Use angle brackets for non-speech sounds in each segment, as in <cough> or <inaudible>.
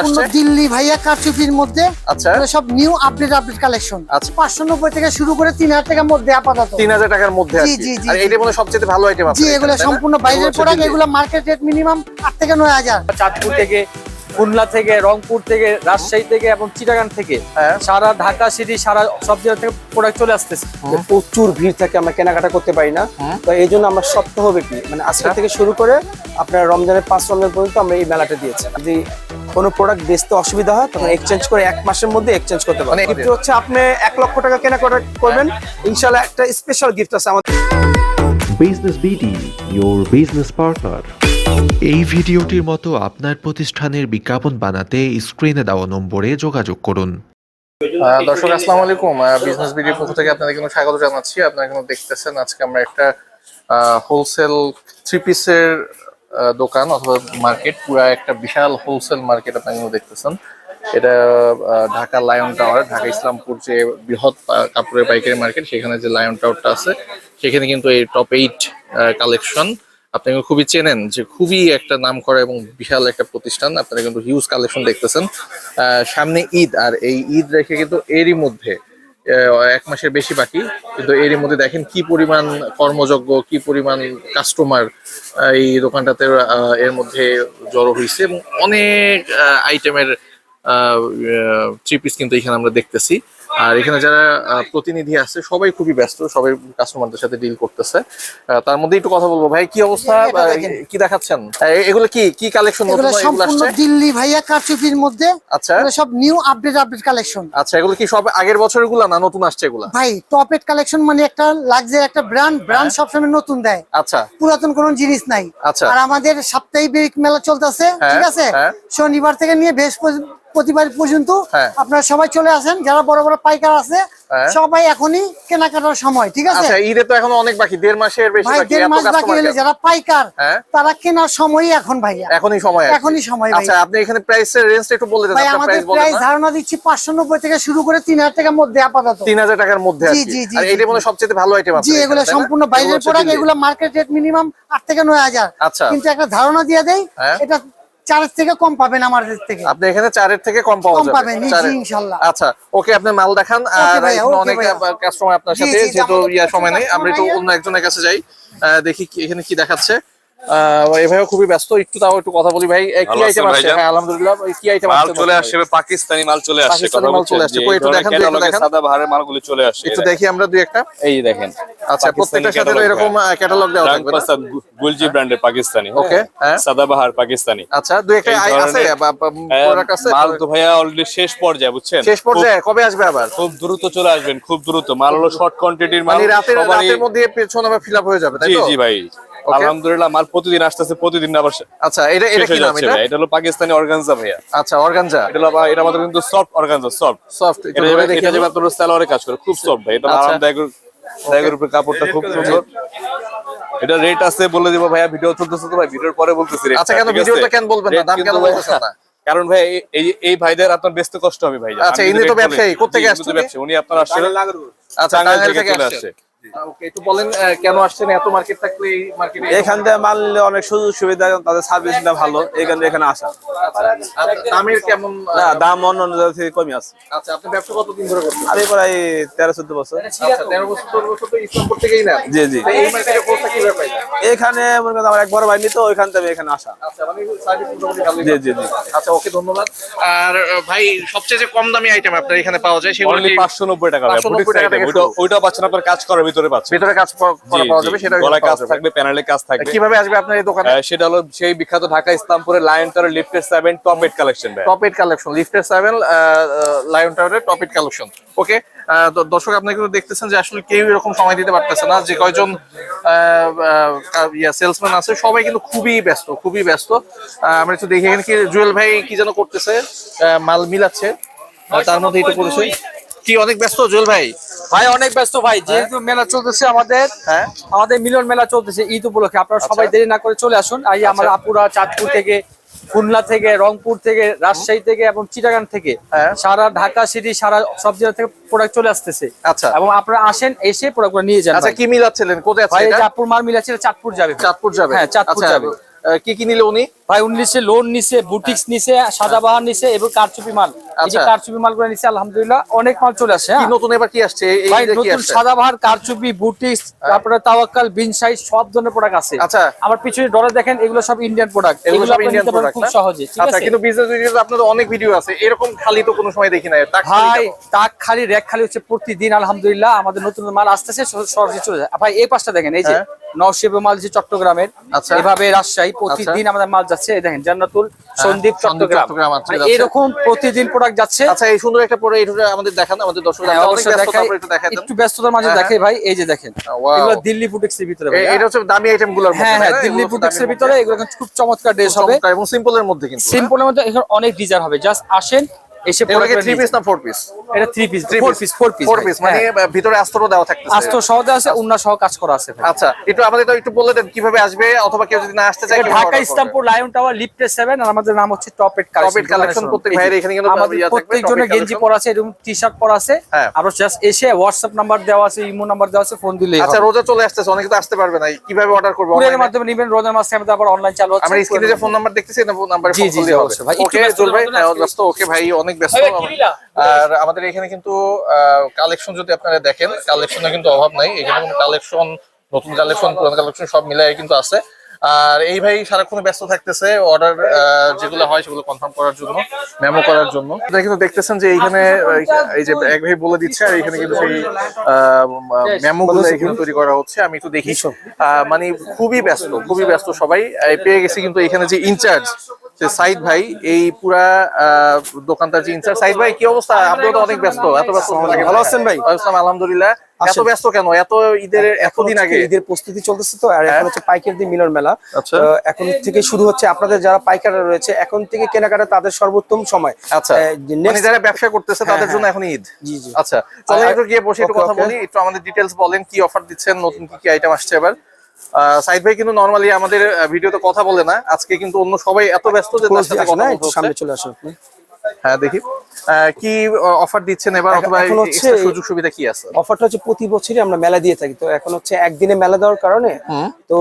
আসছে। দিল্লি ভাইয়া কারচুপির মধ্যে। আচ্ছা। সব নিউ আপডেট আপডেট কালেকশন আচ্ছা। পাঁচশো নব্বই থেকে শুরু করে তিন হাজার টাকার মধ্যে আপাতত। তিন হাজার টাকার মধ্যে জি, জি, আর। মনে সবচেয়ে ভালো আইটেম জি এগুলো সম্পূর্ণ বাইরের প্রোডাক্ট এগুলো মার্কেট রেট মিনিমাম আট থেকে নয় হাজার। চাঁদপুর থেকে খুলনা থেকে রংপুর থেকে রাজশাহী থেকে এবং চিটাগাং থেকে হ্যাঁ। সারা ঢাকা সিটি সারা সব জায়গা থেকে প্রোডাক্ট চলে আসতেছে। প্রচুর ভিড় থাকে আমরা কেনাকাটা করতে পারি না। তো এই জন্য আমরা সপ্তাহ ব্যাপী মানে আজকে আচ্ছা। থেকে শুরু করে আপনার রমজানের পাঁচ রমজান পর্যন্ত আমরা এই মেলাটা দিয়েছি। যদি কোনো প্রোডাক্ট বেচতে অসুবিধা হয় তখন এক্সচেঞ্জ করে এক মাসের মধ্যে এক্সচেঞ্জ করতে পারেন মানে- গিফট হচ্ছে আপনি এক লক্ষ টাকা কেনাকাটা করবেন। ইনশাল্লাহ একটা স্পেশাল গিফট আছে আমাদের। বিজনেস বিডি your বিজনেস এই ভিডিওটির মতো আপনার প্রতিষ্ঠানের বিজ্ঞাপন বানাতে স্ক্রিনে দেওয়া নম্বরে যোগাযোগ করুন। দর্শক, আসসালামু আলাইকুম। বিজনেস ভিডিওর পক্ষ থেকে আপনাদের কিন্তু স্বাগত জানাচ্ছি। আপনারা কিন্তু দেখতেছেন আজকে আমরা একটা হোলসেল থ্রি পিসের দোকান অথবা মার্কেট পুরো একটা বিশাল হোলসেল মার্কেট আপনারা কিন্তু দেখতেছেন। এটা ঢাকা লায়ন টাওয়ার ঢাকা ইসলামপুর যে বৃহৎ কাপড়ের পাইকারি মার্কেট সেখানে যে লায়ন টাওয়ারটা আছে, সেখানে কিন্তু এই টপ এইট কালেকশন আপনি কিন্তু খুবই চেনেন যে খুবই একটা নাম করা এবং বিশাল একটা প্রতিষ্ঠান। আপনারা কিন্তু হিউজ কালেকশন দেখতেছেন। সামনে ঈদ, আর এই ঈদ রেখে কিন্তু এরই মধ্যে এক মাসের বেশি বাকি। কিন্তু এরই মধ্যে দেখেন কি পরিমাণ কর্মযজ্ঞ, কি পরিমাণ কাস্টমার এই দোকানটাতে এর মধ্যে জড়ো হয়েছে এবং অনেক আইটেমের থ্রি পিস কিন্তু এখানে আমরা দেখতেছি। আর এখানে যারা প্রতিনিধি আছে সবাই খুবই ব্যস্ত সবাই কাস্টমারদের সাথে ডিল করতেছে। তার মধ্যে একটু কথা বলব। ভাই কি অবস্থা? দেখেন। কি দেখাচ্ছেন? এগুলো কি কি কালেকশন এগুলো সম্পূর্ণ দিল্লি ভাইয়া কারচুপির মধ্যে। আচ্ছা। সব নিউ আপডেট আপডেট কালেকশন আচ্ছা এগুলো কি সব আগের বছরেরগুলা না নতুন আসছে এগুলা? ভাই টপ এট কালেকশন মানে একটা লাক্সারি একটা ব্র্যান্ড ব্র্যান্ড সবসময় নতুন দেয়। আচ্ছা। পুরাতন কোনো জিনিস নাই। আচ্ছা। আর আমাদের সাপ্তাহিক মেলা চলতেছে হ্যাঁ, ঠিক আছে? হ্যাঁ। শনিবার থেকে নিয়ে বৃহস্পতিবার পর্যন্ত হ্যাঁ। আপনারা সবাই চলে আসেন। যারা বড় বড় পাইকার আছে হ্যাঁ। সবাই এখনই কেনাকাটার সময় ঠিক আছে? আচ্ছা ঈদে তো এখন অনেক বাকি দেড় মাসের বেশি ভাই দেড় মাস বাকি হলে যারা পাইকার হ্যাঁ। তারা কেনার সময়ই এখন ভাইয়া। এখনই সময় এখনই সময় আচ্ছা আপনি এখানে প্রাইসের রেঞ্জটা একটু বলে দেন ভাই আপনার প্রাইস বলেন প্রাইস ধারণা দিচ্ছি পাঁচশো নব্বই থেকে শুরু করে তিন হাজার টাকার মধ্যে আপাতত। তিন হাজার টাকার মধ্যে আর জি, জি, জি, আর জি, এইটা মনে সবচেয়ে ভালো আইটেম আছে জি এগুলো সম্পূর্ণ বাইরের প্রোডাক্ট এগুলো মার্কেট রেট মিনিমাম আট থেকে নয় হাজার। আচ্ছা। কিন্তু একটা ধারণা দিয়ে দেয় হ্যাঁ। এটা চারের থেকে কম পাবেন আমার থেকে। আপনি এখানে চারের থেকে কম পাওয়া যাবে। পাবেন, চারের। আচ্ছা ওকে আপনি মাল দেখান। আর অনেক কাস্টমার আপনার সাথে যেহেতু ইয়া সময় নেই আমরা একটু অন্য একজনের কাছে যাই আহ, দেখি এখানে কি দেখাচ্ছে। খুবই ব্যস্ত একটু তাও একটু কথা বলি ভাই। কি ভালো আইটেম আসছে? হ্যাঁ আলহামদুলিল্লাহ কি আইটেম মাল চলে আসছে পাকিস্তানি মাল চলে আসছে পাকিস্তানি মাল চলে আসছে। কই একটু ধরনের দেখান তো, একটু ক্যাটালগে দেখান। সাদা বাহারের মালগুলো চলে আসছে একটু দেখি আমরা দুই একটা। এই দেখেন। আচ্ছা প্রত্যেকটার সাথে এরকম ক্যাটালগ দেওয়া থাকবে না? গুলজি ব্র্যান্ডের পাকিস্তানি Okay, হ্যাঁ। সাদা বাহার পাকিস্তানি। আচ্ছা দুই একটা আছে ধরনের- বা- বা- হ্যাঁ, product আছে? মাল তো ভাইয়া অলরেডি শেষ পর্যায়ে বুঝছেন? শেষ পর্যায়ে? কবে আসবে আবার? খুব দ্রুত চলে আসবেন খুব দ্রুত। মাল হলো শর্ট কোয়ান্টিটির মাল মানে রাতের রাতের মধ্যে পেছন আবার ফিল আপ হয়ে যাবে তাই জি জি ভাই। আলহামদুলিল্লাহ মাল প্রতিদিন আসতেছে প্রতিদিন আবার আচ্ছা এটা এটা কি নাম এটা? এটা হলো পাকিস্তানি অর্গানজা ভাইয়া। আচ্ছা অর্গানজা। এটা হলো এটা আমাদের কিন্তু সফট অর্গানজা সফট সফট এটা যাবে এটা যাবে আপনার সালোয়ারে কাজ করে খুব সফট ভাই এটা আচ্ছা। আরামদায়ক দায়কের উপরে কাপড়টা খুব সুন্দর। এটা রেট আছে বলে দিব ভাইয়া ভিডিও চলতেছে তো ভাই ভিডিওর পরে বলতেছি আচ্ছা কেন ভিডিওটা কেন বলবেন না? দাম কেন বলতেছেন না? <laughs> কারণ ভাই এই- এই ভাইদের আপনার ব্যস্ত কষ্ট হবে ভাই আচ্ছা, আমি ইনি তো ব্যবসায়ী, জি, ইনি আসছে উনি? আপনার আসছে আচ্ছা টাঙ্গাইল থেকে থেকে আসছে। ওকে একটু বলেন কেন আসছেন? এত মার্কেট থাকলে মার্কেটে এখান থেকে মাল নিলে অনেক সুযোগ সুবিধা তাদের সার্ভিসটা ভালো এইখান এখানে আসা। দামের কেমন না দাম অন্য অন্য জায়গা থেকে কমই আছে। আচ্ছা আপনি ব্যবসা কতদিন ধরে করছেন? আর প্রায় তেরো চোদ্দ বছর। আচ্ছা তেরো বছর চোদ্দ বছর তো ইসলামপুর থেকেই না জি জি। এই মার্কেটে পৌঁছা কীভাবে পাইলেন? এখানে মনে করেন আমার এক বড় ভাই নিত ওইখান থেকে এখানে আসা। আচ্ছা মানে সার্ভিস জি জি জি। আচ্ছা ওকে ধন্যবাদ। আর ভাই সবচেয়ে যে কম দামি আইটেম আপনার এখানে পাওয়া যায় সেগুলো অনলি কি পাঁচশো নব্বই টাকা ভাই। 590 বুটিক টাকা ওইটা ওইটা পাচ্ছেন আপনার কাজ করার ভিতরে পাচ্ছেন ভিতরে কাজ করা পাওয়া যাবে সেটা গলায় কাজ থাকবে প্যানেলে কাজ থাকবে। কীভাবে আসবে আপনার এই দোকানে? সেটা হলো সেই বিখ্যাত ঢাকা ইসলামপুরের লায়ন টাওয়ার লিফটের সেভেন টপ এইট কালেকশন ভাই। টপ এইট কালেকশন লিফটের সেভেন লায়ন টাওয়ারের টপ এইট কালেকশন ওকে দর্শক আপনি কিন্তু দেখতেছেন যে আসলে কেউ এরকম সময় দিতে পারতেছে না। যে কয়জন সেলসম্যান আছে সবাই কিন্তু খুবই ব্যস্ত খুবই ব্যস্ত। আমরা একটু দেখি এখানে কি জুয়েল ভাই কি যেন করতেছে মাল মিলাচ্ছে। তার মধ্যে একটু করেছে কি অনেক ব্যস্ত জুয়েল ভাই? ভাই অনেক ব্যস্ত ভাই যেহেতু মেলা চলতেছে আমাদের হ্যাঁ। আমাদের মিলন মেলা চলতেছে ঈদ উপলক্ষে। আপনারা সবাই আচ্ছা। দেরি না করে চলে আসুন। আর এই আমার আপুরা চাঁদপুর থেকে খুলনা থেকে রংপুর থেকে রাজশাহী থেকে এবং চিটাগাং থেকে হ্যাঁ। সারা ঢাকা সিটি সারা সব জায়গা থেকে প্রোডাক্ট চলে আসতেছে। আচ্ছা। এবং আপনারা আসেন এসে প্রোডাক্টগুলো নিয়ে যান আচ্ছা কি মিলাচ্ছিলেন? কোথায় আছে আপুর মাল মিলাচ্ছে চাঁদপুর যাবে চাঁদপুর যাবে। হ্যাঁ চাঁদপুর আচ্ছা, যাবে। কি কি নিলে উনি? ভাই উনি নিচ্ছে লোন নিছে বুটিক্স নিছে সাদাবাহার নিছে এবং কারচুপি মাল। আচ্ছা। কারচুপি মালগুলো নিছে আলহামদুলিল্লাহ অনেক মাল চলে আসে হ্যাঁ। নতুন এবার কি আসছে? ভাই নতুন সাদাবাহার কারচুপি বুটিক্স তারপরে তাওয়াক্কাল বিন সাইজ সব ধরনের প্রোডাক্ট আছে। আচ্ছা। আমার পিছনে ডরে দেখেন এগুলো সব ইন্ডিয়ান প্রোডাক্ট এগুলো সব ইন্ডিয়ান প্রোডাক্ট খুব সহজে আচ্ছা কিন্তু বিজনেস ভিডিওতে আপনাদের অনেক ভিডিও আছে। এরকম খালি তো কোনো সময় দেখি না তাক খালি ভাই তাক খালি র্যাক খালি হচ্ছে প্রতিদিন আলহামদুলিল্লাহ আমাদের নতুন মাল আসতেছে সরাসরি চলে যায়। ভাই এই পাশটা দেখেন এই যে হ্যাঁ। নওশিবে মাল যে চট্টগ্রামের। আচ্ছা। এভাবে রাজশাহী প্রতিদিন আমাদের মাল যাচ্ছে। এই দেখেন জান্নাতুল সন্দীপ সন্দীপ চট্টগ্রাম। আচ্ছা, মানে যাচ্ছে। এরকম প্রতিদিন প্রোডাক্ট যাচ্ছে। আচ্ছা এই সুন্দর একটা পরে এটা আমাদের দেখান আমাদের দর্শক হ্যাঁ, একটু ব্যস্ততার মাঝে হ্যাঁ, দেখাই ভাই এই যে দেখেন। এগুলো দিল্লি বুটিক্স এর ভিতরে এটা হচ্ছে দামি আইটেমগুলোর মধ্যে হ্যাঁ হ্যাঁ দিল্লি বুটিক্স এর ভিতরে এগুলো খুব চমৎকার ড্রেস হবে। এবং সিম্পলের মধ্যে কিন্তু সিম্পলের মধ্যে এখানে অনেক ডিজাইন হবে। জাস্ট আসেন এসে থ্রি পিস না ফোর পিস এটা three piece four piece four piece four piece মানে ভিতরে আস্তরও দেওয়া থাকতেছে। আস্ত সহজে আছে উন্না সহ কাজ করা আছে আচ্ছা একটু আমাদের তো একটু বলে দেন কীভাবে আসবে অথবা কেউ যদি না আসতে চায় ঢাকা ইসলামপুর লায়ন টাওয়ার লিফটে সেভেন আর আমাদের নাম হচ্ছে top eight Top Eight collection, প্রত্যেক ভাইয়ের এখানে কিন্তু আমাদের প্রত্যেক জনের গেঞ্জি পরা আছে এরকম টি শার্ট পরা আছে। হ্যাঁ। আরও জাস্ট এসে হোয়াটসঅ্যাপ নাম্বার দেওয়া আছে ইমো নাম্বার দেওয়া আছে ফোন দিলেই আচ্ছা রোজা চলে আসতেছে অনেকে তো আসতে পারবে না কীভাবে অর্ডার করবে এ? মাধ্যমে নিবেন রোজার মাসে আমাদের আবার অনলাইন চালু হচ্ছে। আমরা স্ক্রিনে যে ফোন নাম্বার দেখতেছি না ফোন নাম্বারে ফোন হবে। ভাই। ওকে জুল ভাই হ্যাঁ, ওকে ভাই অনেক ব্যস্ত আর আমাদের এখানে কিন্তু কালেকশন যদি আপনারা দেখেন কালেকশনের কিন্তু অভাব নাই। এখানে কিন্তু কালেকশন নতুন কালেকশন পুরান কালেকশন সব মিলাই কিন্তু আছে। আর এই ভাই সারাক্ষণ ব্যস্ত থাকতেছে অর্ডার যেগুলো হয় সেগুলো কনফার্ম করার জন্য মেমো করার জন্য। আপনারা কিন্তু দেখতেছেন যে এইখানে এই যে এক ভাই বলে দিচ্ছে আর এখানে কিন্তু সেই মেমো গুলো এখানে তৈরি করা হচ্ছে। আমি একটু দেখি। আহ, মানে খুবই ব্যস্ত খুবই ব্যস্ত সবাই। পেয়ে গেছি কিন্তু এখানে যে ইনচার্জ যে সাইদ ভাই এই পুরা আহ, দোকানটার যে ইনচার্জ সাইদ ভাই কি অবস্থা? আপনিও তো অনেক ব্যস্ত এত ব্যস্ত ভালো আছেন ভাই? আসসালাম। আলহামদুলিল্লাহ। এত ব্যস্ত কেন? এত ঈদের এতদিন আগে। ঈদের প্রস্তুতি চলতেছে তো আর এখন হচ্ছে পাইকারি দিয়ে মিলন মেলা। আচ্ছা। এখন থেকে শুরু হচ্ছে আপনাদের যারা পাইকাররা রয়েছে এখন থেকে কেনাকাটা তাদের সর্বোত্তম সময়। আচ্ছা। মানে যারা ব্যবসা করতেছে তাদের হ্যাঁ, জন্য এখন ঈদ। জি, জি। আচ্ছা। চলো একটু গিয়ে বসে একটু কথা বলি একটু আমাদের ডিটেলস বলেন কি অফার দিচ্ছেন নতুন কি কি আইটেম আসছে এবার? সাইদ ভাই কিন্তু নরমালি আমাদের ভিডিওতে কথা বলে না। আজকে কিন্তু অন্য সবাই এত ব্যস্ত যে তার সাথে কথা বলতে সামনে চলে আসুন আপনি। হ্যাঁ দেখি। কি অফার দিচ্ছেন এবার অথবা সুযোগ সুবিধা কি আছে? অফারটা হচ্ছে প্রতি বছরই আমরা মেলা দিয়ে থাকি। তো এখন হচ্ছে একদিনে মেলা দেওয়ার কারণে তো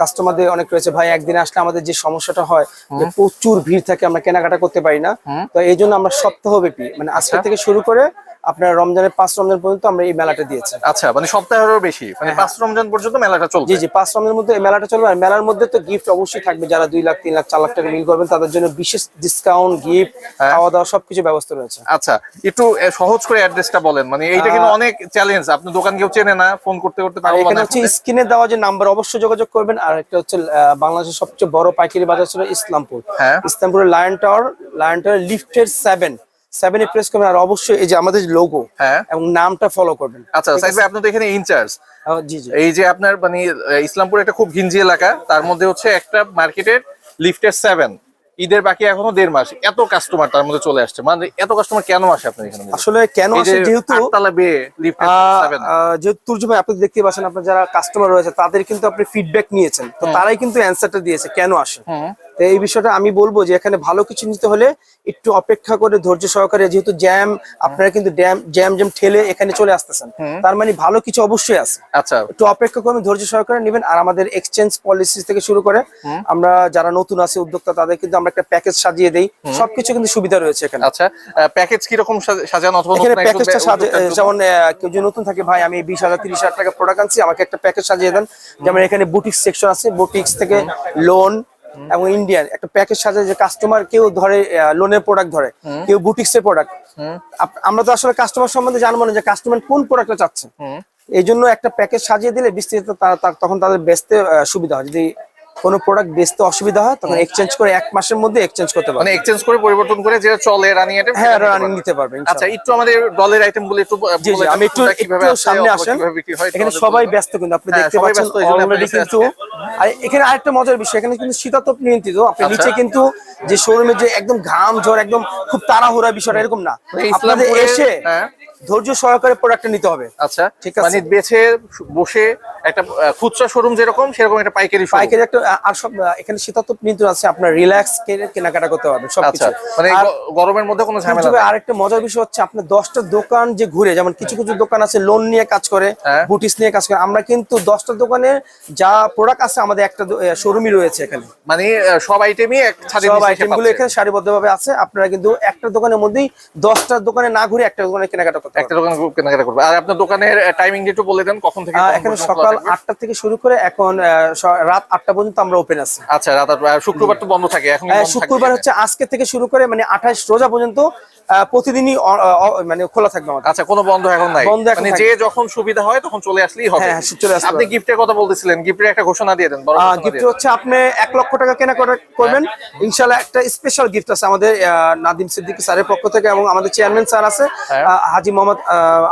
কাস্টমারদের অনেক রয়েছে। ভাই একদিন আসলে আমাদের যে সমস্যাটা হয় যে প্রচুর ভিড় থাকে আমরা কেনাকাটা করতে পারি না। তো এই জন্য আমরা সপ্তাহব্যাপী মানে আজকে থেকে শুরু করে আপনার রমজানের পাঁচ রমজান পর্যন্ত আমরা এই মেলাটা দিয়েছি। আচ্ছা মানে সপ্তাহেরও বেশি? মানে পাঁচ রমজান পর্যন্ত মেলাটা চলবে? জি জি পাঁচ রমজানের মধ্যে এই মেলাটা চলবে। আর মেলার মধ্যে তো গিফট অবশ্যই থাকবে। যারা দুই লাখ তিন লাখ চার লাখ টাকা মিল করবেন তাদের জন্য বিশেষ ডিসকাউন্ট গিফট খাওয়া দাওয়া সবকিছু ব্যবস্থা রয়েছে। আচ্ছা একটু সহজ করে অ্যাড্রেসটা বলেন। মানে এইটা কিন্তু অনেক চ্যালেঞ্জ আপনি দোকান কেউ চেনে না ফোন করতে করতে পারব এখানে হচ্ছে স্ক্রিনে দেওয়া যে নাম্বার অবশ্যই যোগাযোগ করবেন। আর একটা হচ্ছে বাংলাদেশের সবচেয়ে বড় পাইকারি বাজার ছিল ইসলামপুর। হ্যাঁ। ইসলামপুরের লায়ন টাওয়ার লায়ন টাওয়ার লিফটের সেভেন সেভেনে প্রেস করবেন আর অবশ্যই এই যে আমাদের লোগো হ্যাঁ। এবং নামটা ফলো করবেন। আচ্ছা সাইদ ভাই আপনি তো এখানে ইনচার্জ জি জি। এই যে আপনার মানে ইসলামপুর একটা খুব ঘিঞ্জি এলাকা তার মধ্যে হচ্ছে একটা মার্কেটের লিফটের সেভেন ঈদের বাকি এখনও দেড় মাস। এত কাস্টমার তার মধ্যে চলে আসছে। মানে এত কাস্টমার কেন আসে আপনার এখানে? আসলে কেন আসে যেহেতু যেহেতু তুর্য ভাই আপনি দেখতে পাচ্ছেন আপনার যারা কাস্টমার রয়েছে তাদের কিন্তু আপনি ফিডব্যাক নিয়েছেন। তো তারাই কিন্তু অ্যান্সারটা দিয়েছে কেন আসে? তো এই বিষয়টা আমি বলব যে এখানে ভালো কিছু নিতে হলে একটু অপেক্ষা করে ধৈর্য সহকারে যেহেতু জ্যাম আপনারা কিন্তু জ্যাম জ্যাম জ্যাম ঠেলে এখানে চলে আসতেছেন। তার মানে ভালো কিছু অবশ্যই আছে। আচ্ছা। একটু অপেক্ষা করুন ধৈর্য সহকারে নেবেন। আর আমাদের এক্সচেঞ্জ পলিসি থেকে শুরু করে আমরা যারা নতুন আছে উদ্যোক্তা তাদের কিন্তু আমরা একটা প্যাকেজ সাজিয়ে দেই। সবকিছু কিন্তু সুবিধা রয়েছে এখানে। আচ্ছা প্যাকেজ কি রকম সাজানো অথবা এখানে প্যাকেজটা? যেমন কেউ যদি নতুন থাকে ভাই আমি বিশ হাজার তিরিশ হাজার টাকা প্রোডাক্ট আনছি আমাকে একটা প্যাকেজ সাজিয়ে দেন। যেমন এখানে বুটিক্স সেকশন আছে বুটিক্স থেকে লোন এবং ইন্ডিয়ান একটা প্যাকেজ সাথে যে কাস্টমার কেউ ধরে লোনের প্রোডাক্ট ধরে কেউ বুটিক্সের প্রোডাক্ট আমরা তো আসলে কাস্টমার সম্বন্ধে জানব না যে কাস্টমার কোন প্রোডাক্টটা চাচ্ছে। এই জন্য একটা প্যাকেজ সাজিয়ে দিলে তারা- তখন তাদের বেচতে সুবিধা হয়। যদি কোনো প্রোডাক্ট বেচতে অসুবিধা হয় তখন এক্সচেঞ্জ করে এক মাসের মধ্যে এক্সচেঞ্জ করতে পারবে। মানে এক্সচেঞ্জ করে পরিবর্তন করে যেটা চলে রানিং আইটেম হ্যাঁ রানিং নিতে পারবে আচ্ছা একটু আমাদের ডলের আইটেমগুলো একটু জি জি বলে আমি একটু কীভাবে সামনে আসেন। এখানে সবাই ব্যস্ত কিন্তু আপনি হ্যাঁ, দেখতে পাচ্ছেন অলরেডি কিন্তু আর এখানে আরেকটা মজার বিষয় এখানে কিন্তু শীতাতপ নিয়ন্ত্রিত আপনি আচ্ছা। নিচে কিন্তু যে শোরুমে যে একদম ঘাম ঝড় একদম খুব তাড়াহুড়া বিষয়টা এরকম না। আপনাদের এসে হ্যাঁ। ধৈর্য সহকারে প্রোডাক্টটা নিতে হবে আচ্ছা ঠিক আছে। মানে বেছে বসে একটা খুচরা শোরুম যেরকম সেরকম একটা পাইকারি। পাইকারি একটা আর সব এখানে শীতাতপ নিয়ন্ত্রণ আছে আপনার রিল্যাক্স কেনাকাটা করতে পারবেন আচ্ছা সবকিছু মানে গরমের মধ্যে কোনো ঝামেলা নেই। আরেকটা মজার বিষয় হচ্ছে আপনার দশটা দোকান যে ঘুরে যেমন কিছু কিছু দোকান আছে লোন নিয়ে কাজ করে হ্যাঁ। বুটিস নিয়ে কাজ করে আমরা কিন্তু দশটা দোকানে যা প্রোডাক্ট আছে আমাদের একটা শোরুমই রয়েছে এখানে মানে সব আইটেমই এক ছাদের সব নিচে এসে আইটেমগুলো পাচ্ছে। এখানে সারিবদ্ধভাবে আছে আপনারা কিন্তু একটা দোকানের মধ্যেই দশটা দোকানে না ঘুরে একটা দোকানে কেনাকাটা করতে একটা দোকান কেনাকাটা করবে। আর আপনার দোকানের টাইমিং একটু বলে দেন কখন থেকে এখানে সকাল? আটটা থেকে শুরু করে এখন রাত আটটা পর্যন্ত আমরা ওপেন আছি। আচ্ছা রাত শুক্রবার তো বন্ধ থাকে এখন শুক্রবার হচ্ছে আজকে থেকে শুরু করে মানে আঠাশ রোজা পর্যন্ত প্রতিদিনই মানে খোলা থাকবে আমাদের। আচ্ছা কোনো বন্ধ এখন নাই। বন্ধ মানে যে যখন সুবিধা হয় তখন চলে আসলেই হবে। হ্যাঁ, হ্যাঁ, চলে আসতে আপনি গিফটের কথা বলতেছিলেন গিফটের একটা ঘোষণা দিয়ে দেন বড় গিফট হচ্ছে আপনি এক লক্ষ টাকা কেনাকাটা করবেন। ইনশাল্লাহ একটা স্পেশাল গিফট আছে আমাদের নাদিম সিদ্দিকী স্যারের পক্ষ থেকে এবং আমাদের চেয়ারম্যান স্যার আছে হ্যাঁ। হাজি মোহাম্মদ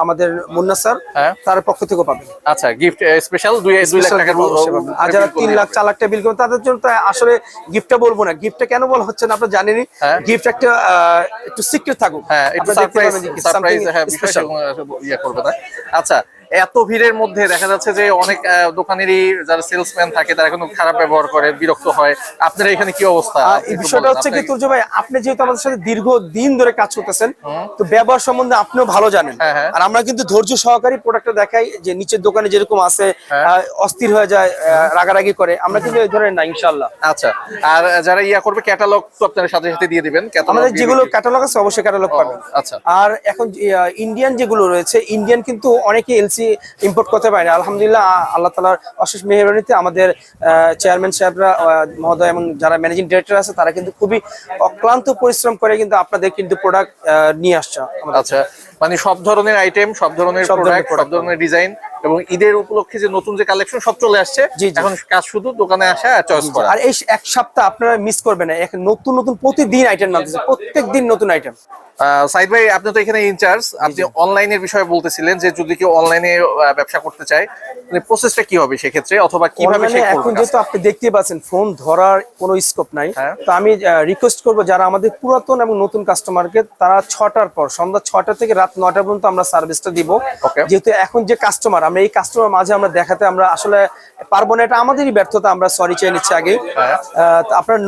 আমাদের মুন্না স্যার হ্যাঁ। তার পক্ষ থেকে পাবেন। আচ্ছা গিফট স্পেশাল দুই দুই লাখ টাকার। আর যারা তিন লাখ চার লাখ টাকা বিল করবেন তাদের জন্য আসলে গিফটটা বলব না। গিফটটা কেন বলা হচ্ছে না আপনারা জানেনই। গিফট একটা একটু সিক্রেট থাকুক। হ্যাঁ একটু সারপ্রাইজ সারপ্রাইজ হ্যাঁ বিষয় ইয়া করবে আচ্ছা এত ভিড়ের মধ্যে দেখা যাচ্ছে যে অনেক দোকানেরই যারা সেলসম্যান থাকে তারা কিন্তু খারাপ ব্যবহার করে বিরক্ত হয়। আপনারা এখানে কি অবস্থা? এই বিষয়টা হচ্ছে কি তুর্য ভাই আপনি যেহেতু আমাদের সাথে দীর্ঘ দিন ধরে কাজ করতেছেন তো ব্যবহার সম্বন্ধে আপনিও ভালো জানেন। হ্যাঁ, হ্যাঁ। আর আমরা কিন্তু ধৈর্য সহকারী প্রোডাক্টটা দেখাই যে নিচের দোকানে যেরকম আছে হ্যাঁ। অস্থির হয়ে যায় রাগারাগি করে আমরা কিন্তু এই ধরনের না ইনশাল্লাহ আচ্ছা আর যারা ইয়া করবে ক্যাটালগ তো আপনারা সাথে সাথে দিয়ে দিবেন আমাদের যেগুলো ক্যাটালগ আছে অবশ্যই ক্যাটালগ পাবেন। আচ্ছা। আর এখন ইন্ডিয়ান যেগুলো রয়েছে ইন্ডিয়ান কিন্তু অনেকে এলসি ইম্পোর্ট করতে পারে না। আলহামদুলিল্লাহ আল্লাহ তালার অশেষ মেহরবানিতে আমাদের চেয়ারম্যান সাহেবরা মহোদয় এবং যারা ম্যানেজিং ডিরেক্টর আছে তারা কিন্তু খুবই অক্লান্ত পরিশ্রম করে কিন্তু আপনাদের কিন্তু প্রোডাক্ট নিয়ে আসছে আচ্ছা মানে সব ধরনের আইটেম সব ধরনের প্রোডাক্ট সব ধরনের ডিজাইন এবং ঈদের উপলক্ষে যে নতুন যে কালেকশন সব চলে আসছে। এখন কাজ শুধু দোকানে আসা চয়েস করা আর এই এক সপ্তাহ আপনারা মিস করবেন না নতুন নতুন প্রতিদিন আইটেম নামতেছে প্রত্যেক দিন নতুন আইটেম সাইদ ভাই আপনি তো এখানে ইনচার্জ আপনি অনলাইনের বিষয়ে বলতেছিলেন যে যদি কেউ অনলাইনে ব্যবসা করতে চায় মানে প্রসেসটা কি হবে সেক্ষেত্রে? অথবা কীভাবে এখন যেহেতু আপনি দেখতেই পাচ্ছেন ফোন ধরার কোনো স্কোপ নাই। হ্যাঁ। তো আমি রিকোয়েস্ট করব যারা আমাদের পুরাতন এবং নতুন কাস্টমারকে তারা ছটার পর সন্ধ্যা ছটা থেকে রাত নটা পর্যন্ত আমরা সার্ভিসটা দিব। যেহেতু এখন যে কাস্টমার আমরা এই কাস্টমার মাঝে আমরা দেখাতে আমরা আসলে পারব না এটা আমাদেরই ব্যর্থতা আমরা সরি চেয়ে নিচ্ছি আগে হ্যাঁ। আপনার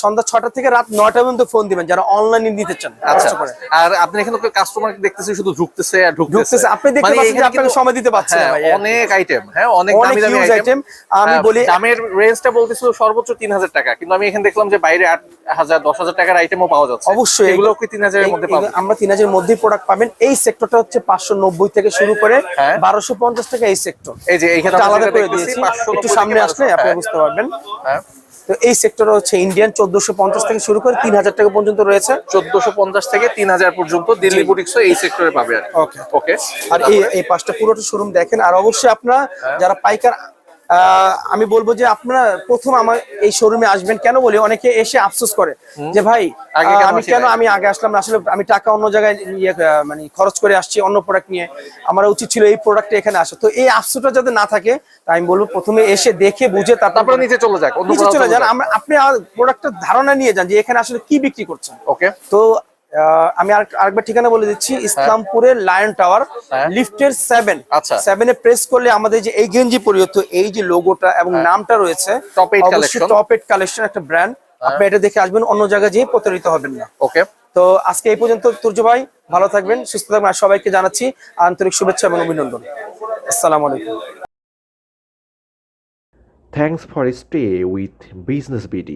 সন্ধ্যা ছটা থেকে রাত নটা পর্যন্ত ফোন দিবেন যারা অনলাইনে নিতে চান আচ্ছা। আর আপনি এখানে কাস্টমার দেখতেছি শুধু ঢুকতেছে আর ঢুকতেছে। আপনি দেখতে মানে পাচ্ছেন যে আপনাকে সময় দিতে পারছে না হ্যাঁ। অনেক আইটেম হ্যাঁ অনেক দামি দামি আইটেম আমি বলি- দামের রেঞ্জটা বলতেছিল সর্বোচ্চ তিন হাজার টাকা কিন্তু আমি এখানে দেখলাম যে বাইরে আট হাজার দশ হাজার টাকার আইটেমও পাওয়া যাচ্ছে। অবশ্যই। এগুলো কি তিন হাজারের মধ্যে পাবেন? আমরা তিন হাজারের মধ্যেই প্রোডাক্ট পাবেন। এই সেক্টরটা হচ্ছে পাঁচশো নব্বই থেকে শুরু করে হ্যাঁ। বারোশো পঞ্চাশ টাকা এই সেক্টর এই যে এইখানে আমরা আলাদা করে দেখতেছি, দিয়েছি। একটু সামনে আসলে আপনি হ্যাঁ, বুঝতে পারবেন। হ্যাঁ। তো এই সেক্টর হচ্ছে ইন্ডিয়ান চোদ্দশো পঞ্চাশ থেকে শুরু করে তিন হাজার টাকা পর্যন্ত রয়েছে। চোদ্দশো পঞ্চাশ থেকে তিন হাজার পর্যন্ত দিল্লি বুটিক্স এই সেক্টরে পাবে আর ওকে ওকে আর এই এই পাঁচটা পুরোটা শোরুম দেখেন। আর অবশ্যই আপনারা হ্যাঁ। যারা পাইকার আমি বলব যে আপনারা প্রথম আমার এই শোরুমে আসবেন কেন বলি? অনেকে এসে আফসোস করে যে ভাই আমি কেন আমি আগে আসলাম আসলে আমি টাকা অন্য জায়গায় মানে খরচ করে আসছি অন্য প্রোডাক্ট নিয়ে। আমার উচিত ছিল এই প্রোডাক্টটা এখানে আসা তো এই আফসোসটা যাতে না থাকে তাই আমি বলব প্রথমে এসে দেখে বুঝে তারপরে নিচে চলে যাক নিচে চলে যান। আমরা আপনি প্রোডাক্টের ধারণা নিয়ে যান যে এখানে আসলে কি বিক্রি করছেন। ওকে তো আমি আর- আরেকবার ঠিকানা বলে দিচ্ছি ইসলামপুরের লায়ন টাওয়ার হ্যাঁ। লিফটের সেভেন আচ্ছা। সেভেনে প্রেস করলে আমাদের যে এই গেঞ্জি পরিয়ত এই যে লোগোটা এবং নামটা রয়েছে হ্যাঁ। টপ এইট কালেকশন একটা ব্র্যান্ড আপনি এটা দেখে আসবেন অন্য জায়গায় যেয়ে প্রতারিত হবেন না। ওকে তো আজকে এই পর্যন্ত তুর্য ভাই ভালো থাকবেন সুস্থ থাকবেন আর সবাইকে জানাচ্ছি আন্তরিক শুভেচ্ছা এবং অভিনন্দন। আসসালামু আলাইকুম। Thanks for stay with Business BD.